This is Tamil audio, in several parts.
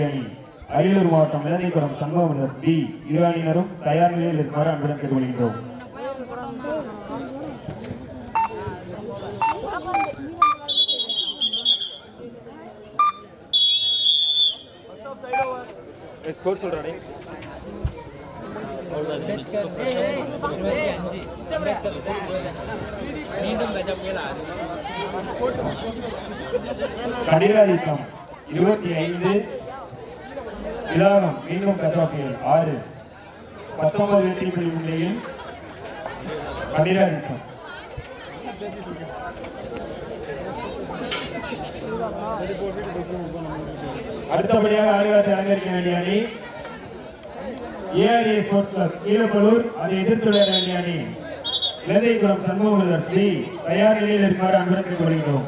வேண்டிய அணி அரியலூர் மாவட்டம் இளநீக்குளம் சங்கமனர் டி இரு அணியினரும் தயார் நிலையில் இருக்குமாறு அன்புடன் கேட்டுக்கொள்கின்றோம் ஸ்கோர் சொல்றானே கடிராதிக்கம் இருபத்தி ஐந்து விலாகம் மீண்டும் கதாபியல். ஆறு. பத்தொன்பது வெற்றி புள்ளி முன்னிலையில் கடிராதிக்கம் அடுத்தபடியாக ஆடுகளத்தை அலங்கரிக்க வேண்டிய அணி ஏஆர்ஏ ஸ்போர்ட்ஸ் கிளப் கீழப்பலூர். அதை எதிர்த்து விளையாட வேண்டிய அணி இலந்தைக்குளம் சண்முகமுதர் ஸ்ரீ தயார் நிலையில் இருக்குமாறு அன்புடன் கொள்கிறோம்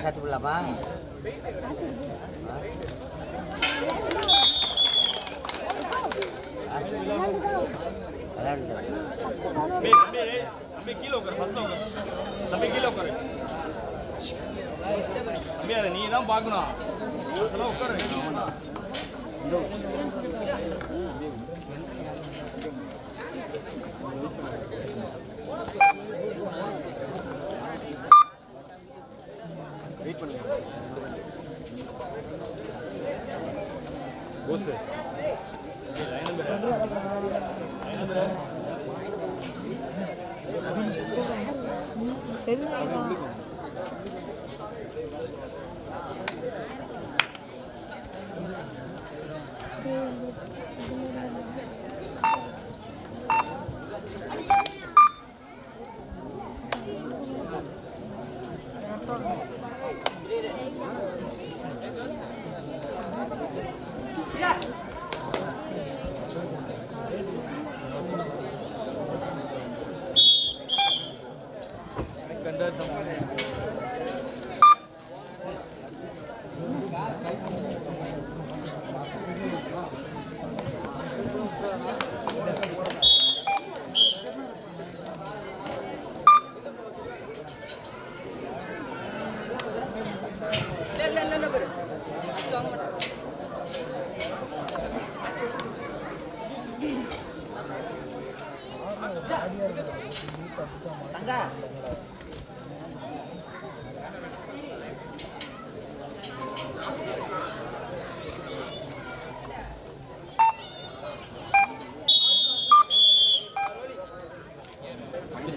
satu belakang. தம்பி தம்பி நீ தான் பார்க்கணும் அதெல்லாம் உட்காரு வெயிட் பண்ணுங்க போஸ் இது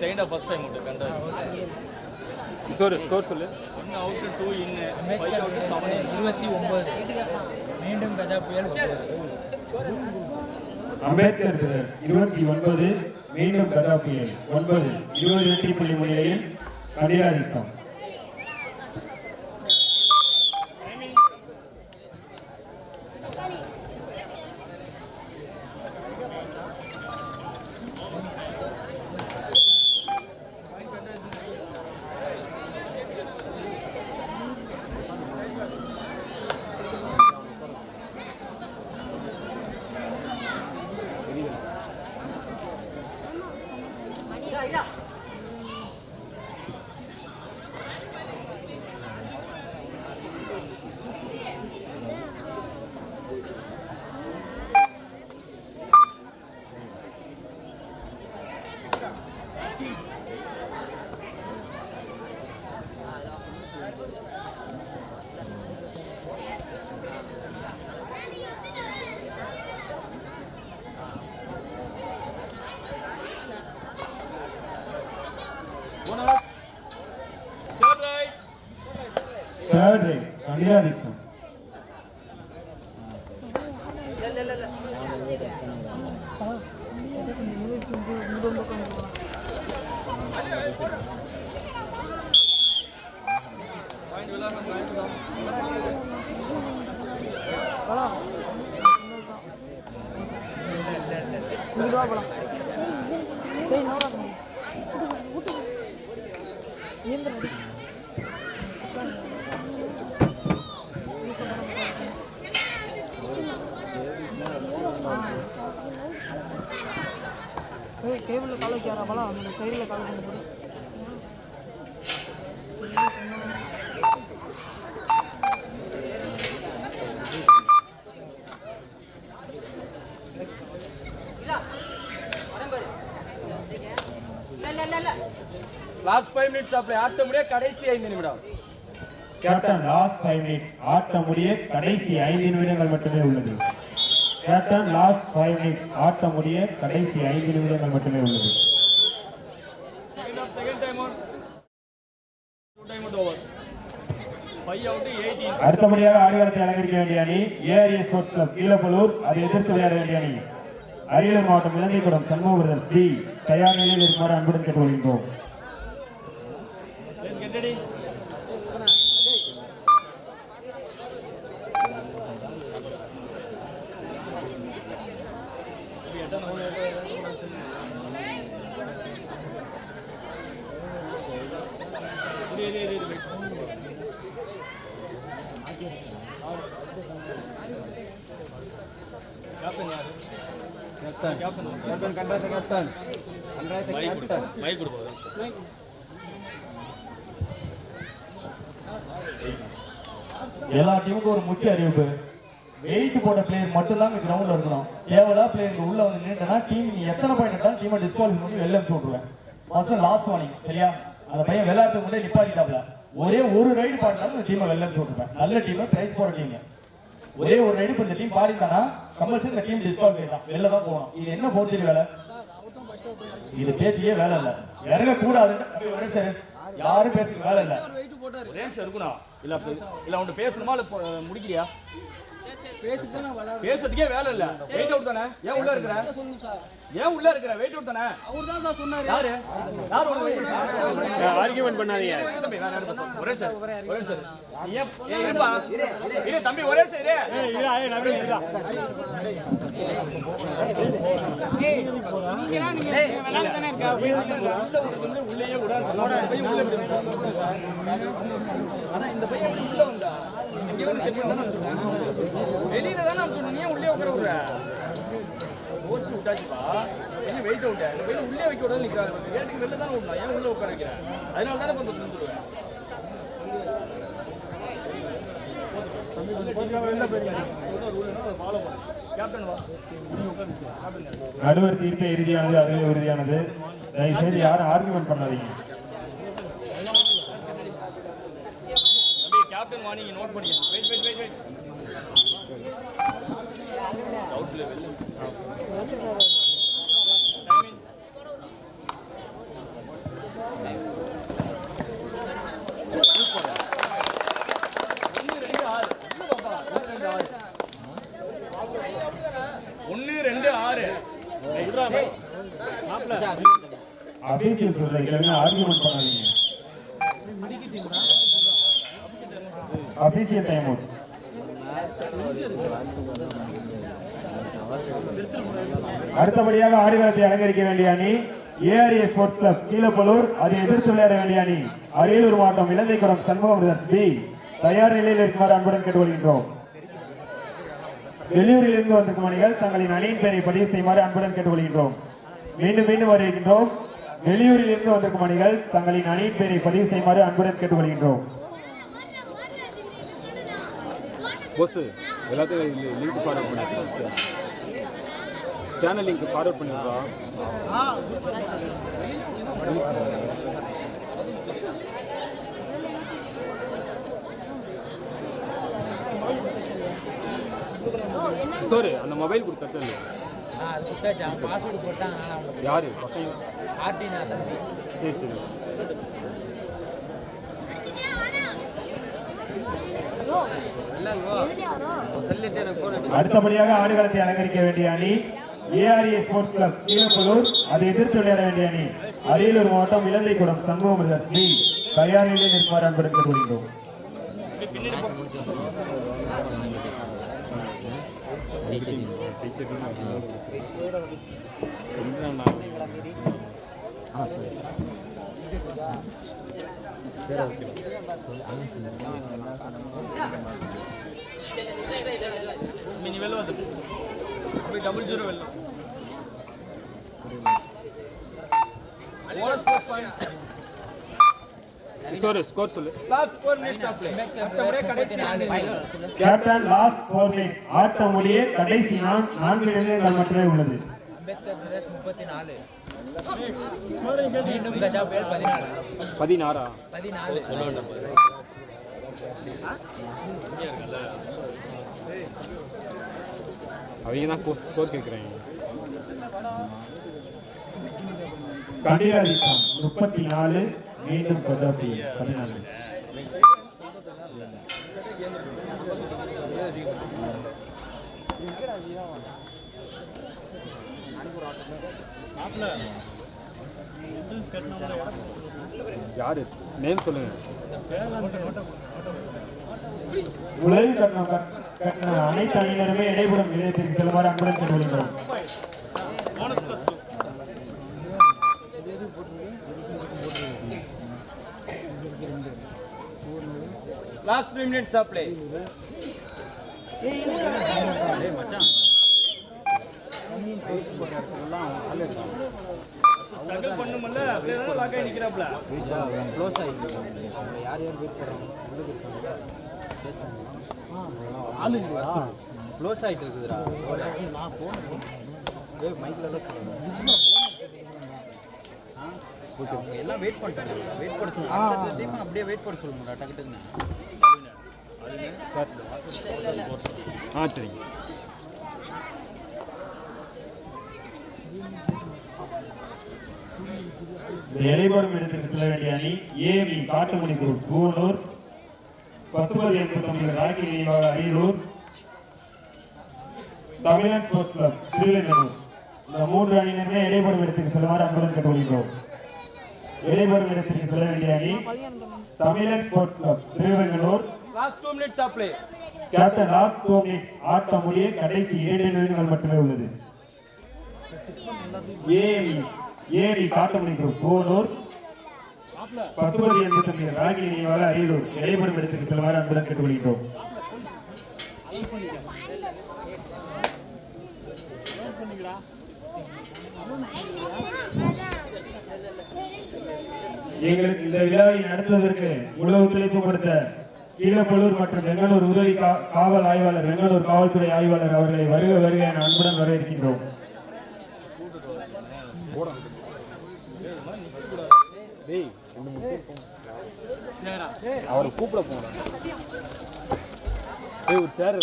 செகண்ட் ஆஃப் ஃபர்ஸ்ட் டைம் உண்டு கண்டா ஸ்கோர் ஸ்கோர் சொல்லு. ஒன்று out two in five out seven இருபத்தி ஒன்பது. மீண்டும் கஜா புயல் அம்பேத்கர் இருபத்தி ஒன்பது மீண்டும் கதாபியல் ஒன்பது இருபது வெற்றி புள்ளி முன்னிலையில் கடிராதிக்கம் கேபிளில் கால வைக்காரா பலம் அந்த சைடில் கால பண்ணி லாஸ்ட் ஃபைவ் மினிட்ஸ் அப்படி ஆட்ட முடிய கடைசி ஐந்து நிமிடம். கேப்டன் லாஸ்ட் ஃபைவ் மினிட்ஸ் ஆட்டம் முடிய கடைசி ஐந்து நிமிடங்கள் மட்டுமே உள்ளது. கேப்டன் லாஸ்ட் ஃபைவ் மினிட்ஸ் ஆட்டம் முடிய கடைசி ஐந்து நிமிடங்கள் மட்டுமே உள்ளது. அடுத்தபடியாக ஆடுகளத்தை அலங்கரிக்க வேண்டிய அணி ஏஆர்ஏ ஸ்போர்ட்ஸ் கிளப் கீழப்பலூர். அதை எதிர்த்து விளையாட வேண்டிய அணி அரியலூர் மாவட்டம் இலங்கைக்குடம் சண்முகபுரம் ஸ்ரீ தயார் நிலையில் இருக்குமாறு அன்புடன் கேட்டுக்கொள்கின்றோம். கேப்டன் கேப்டன் கேப்டன் கண்டாத்த கேப்டன் கேப்டன் மைக் கொடுப்போம் எல்லா டீமுக்கும் ஒரு முக்கிய அறிவிப்பு. வெயிட் போட்ட பிளேயர் மட்டும் தான் கிரவுண்ட்ல இருக்கணும். தேவையா பிளேயர் உள்ள வந்து நின்றுனா டீம் நீ எத்தனை பாயிண்ட் எடுத்தாலும் டீமை டிஸ்குவாலிஃபை பண்ணி வெளில அனுப்பிச்சு விட்டுருவேன். ஃபர்ஸ்ட் லாஸ்ட் வார்னிங் சரியா? அந்த பையன் விளையாட்டு முன்னே நிப்பாட்டிட்டாப்ல. ஒரே ஒரு ரைடு பாடினாலும் இந்த டீமை வெளில அனுப்பிச்சு விட்டுருவேன். நல்ல டீமை பிரைஸ் போற டீம் ஒரே ஒரு ரைடு இந்த டீம் பாடிட்டானா கம்பல்சரி இந்த டீம் டிஸ்குவாலிஃபை தான் வெளில தான் போகணும். இது என்ன போர்ச்சரி வேலை? இது பேசியே வேலை இல்லை. இறங்க கூடாதுன்னு யாரும் பேசுறது வேலை இல்லை. ஒரே நிமிஷம் இல்ல இல்ல ஒன்று பேசணுமா? இல்ல முடிக்கிறியா பேசுறதுக்கே வேலை இல்ல. வெயிட் அவுட் தானே? ஏன் உள்ள இருக்கிற? ஏன் உள்ள இருக்கிற? வெயிட் அவுட் தானே? அவர் தான் சார் சொன்னாரு. யாரு? யார் ஆர்கியூமெண்ட் பண்ணாதீங்க. ஒரே ஒரே ஏன் இரு தம்பி ஒரே இரு. உள்ளேயே விடாது உள்ள விடு. ஆனா இந்த பையன் எப்படி உள்ள வந்தா இங்க வந்து செட் பண்ணா வெளியில தானே சொன்னீங்க உள்ளே உட்கார விடுற ஓச்சு விட்டாச்சுப்பா என்ன வெயிட் அவுட் இந்த பையன் உள்ளே வைக்க விடாது நிக்கிறாரு ஏட்டுக்கு வெளில தானே விடலாம் ஏன் உள்ளே உட்கார வைக்கிறேன் அதனால தானே கொஞ்சம் சொல்லுவேன் கேப்டன் வா நடுவர் தீர்ப்பே இறுதியானது அதுவே உறுதியானது தயவுசெய்து யாரும் ஆர்குமெண்ட் பண்ணாதீங்க. தம்பி கேப்டன் வா நீங்க நோட் பண்ணிக்க வெயிட் வெயிட் வெயிட் வெயிட் அவுட்ல வெளில டைமிங் ஒன்னு ரெண்டு ஆறு அபிஷியல் சொல்ற எல்லாமே ஆர்குமெண்ட் பண்ணாதீங்க. அபிஷியல் டைம் அவுட் அடுத்தபடியாக ஆடுகளத்தை அலங்கரிக்க வேண்டிய அணி ஏஆர்ஏ ஸ்போர்ட்ஸ் கிளப் கீழப்பலூர். அதை எதிர்த்து விளையாட வேண்டிய அணி அரியலூர் மாவட்டம் இலந்தைக்குளம் சண்முகம் பி தயார் நிலையில் இருக்குமாறு அன்புடன் கேட்டுக்கொள்கின்றோம். வெளியூரில் இருந்து வந்திருக்கும் அணிகள் தங்களின் அணியின் பெயரை பதிவு செய்யுமாறு அன்புடன் கேட்டுக்கொள்கின்றோம். மீண்டும் மீண்டும் வருகின்றோம். வெளியூரில் இருந்து வந்திருக்கும் அணிகள் தங்களின் அணியின் பெயரை பதிவு செய்யுமாறு அன்புடன் கேட்டுக்கொள்கின்றோம். போஸ் எல்லாத்தையும் லிங்க் ஃபார்வர்ட் பண்ணி சேனல் லிங்க் ஃபார்வர்ட் பண்ணிடுறோம் சார் அந்த மொபைல் கொடுத்தா இல்லையா? ஆ அது கொடுத்தாச்சு அவன் பாஸ்வேர்டு போட்டான் ஆனால் அவனுக்கு யாரு பசங்க ஆர்டி நான் தம்பி சரி சரி அடுத்தபடியாக ஆடுகளத்தை அலங்கரிக்க வேண்டிய அணி ஏஆர்ஏ ஸ்போர்ட்ஸ் கிளப் கீழப்பலூர். அதை எதிர்த்து விளையாட வேண்டிய அணி அரியலூர் மாவட்டம் இலந்தைக்குடம் சண்முகம் பி கூறுகிறோம் ஆ சரி. கடைசி நாலு கேப்டன் லாஸ்ட் ஃபோர் மினிட் ஆட்ட முடிய கடைசி நான் நான்கு நிமிடங்கள் மட்டுமே உள்ளது. அம்பேத்கர் பிரதேஷ் முப்பத்தி நாலு. மீண்டும் கஜா பேர் பதினாலு பதினாறா? பதினாலு அவங்க தான் ஸ்கோர் கேட்குறாங்க முப்பத்தி நாலு மீண்டும் கதாபி பதினாலு. யாரு? நேம் சொல்லுங்க. உலக கட்டணம் கட்- கட்டண அனைத்து அணியினருமே இடைபெறும் நிலையத்திற்கு செல்லுமாறு அன்புடன் கேட்டுக்கொள்கிறோம் last three minutes of play struggle பண்ணுமல்ல அப்படியே தான் லாக் ஆகி நிற்கிறாப்புல க்ளோஸ் ஆகிட்டு அவங்க யார் யார் வெயிட் பண்ணுறாங்க க்ளோஸ் ஆகிட்டு இருக்குதுடா நான் போனேன் ஏய் மைக்கில் ஓகே அவங்க எல்லாம் வெயிட் பண்ணிட்டாங்க வெயிட் பண்ண சொல்லுங்க டீம் அப்படியே வெயிட் பண்ண சொல்லுங்கடா டக்கு டக்குன்னு ஆ சரிங்க. இடைபெறும் இடத்திற்கு செல்ல வேண்டிய அணி ஏவி காட்டுமணி குரூப் கூவனூர் பசுபதி எண்பத்தி Rocky Ariyalur. Tamil Nadu sports club இந்த மூன்று அணியினருமே இடைபெறும் இடத்திற்கு செல்லுமாறு அன்புடன் கேட்டுக்கொள்கிறோம். இடைபெறும் இடத்திற்கு செல்ல வேண்டிய அணி Tamizhan sports club last two minutes play captain ஆட்ட முடிய கடைசி ஏழு நிமிடங்கள் மட்டுமே உள்ளது. AV AV Kattamani group Ponnur. Pasupathi எண்பத்தி ராகினி வர அரியலூர் இடைபெறும் இடத்திற்கு செல்லுமாறு அன்புடன் கேட்டுக்கொள்கிறோம் எங்களுக்கு இந்த விழாவை நடத்துவதற்கு முழு ஒத்துழைப்பு கொடுத்த கீழப்பலூர் மற்றும் பெங்களூர் உதவி கா- காவல் ஆய்வாளர் பெங்களூர் காவல்துறை ஆய்வாளர் அவர்களை வருக வருக என அன்புடன் வரவேற்கின்றோம். அவரை கூப்பிட போனேன் ஒரு சேர்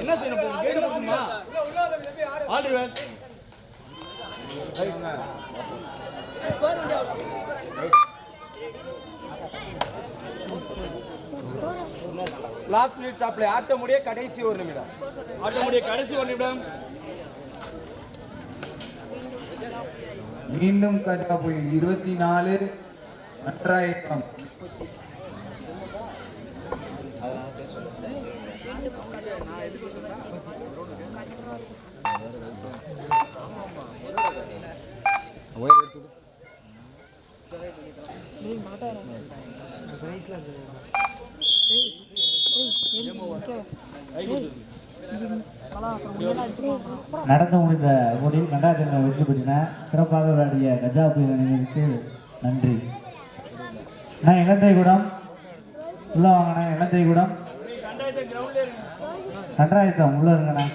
என்ன செய்யணும் லாஸ்ட் மினிட் சாப்பிளை ஆட்டமுடைய ஆட்ட முடிய கடைசி ஒரு நிமிடம். ஆட்ட முடிய கடைசி ஒரு நிமிடம். மீண்டும் கஜா புயல். இருபத்தி நாலு நன்றாயிரம் மாட்டாரா நடந்து முடிந்த போட்டியில் கண்டாஜன வெற்றி பெற்றன சிறப்பாக விளையாடிய கஜா புயல் அணியினருக்கு நன்றி. நான் இளந்தைகுடம் உள்ள வாங்கினேன் இளந்தைகுடம் கண்டாயத்தம் உள்ள இருங்கண்ணா.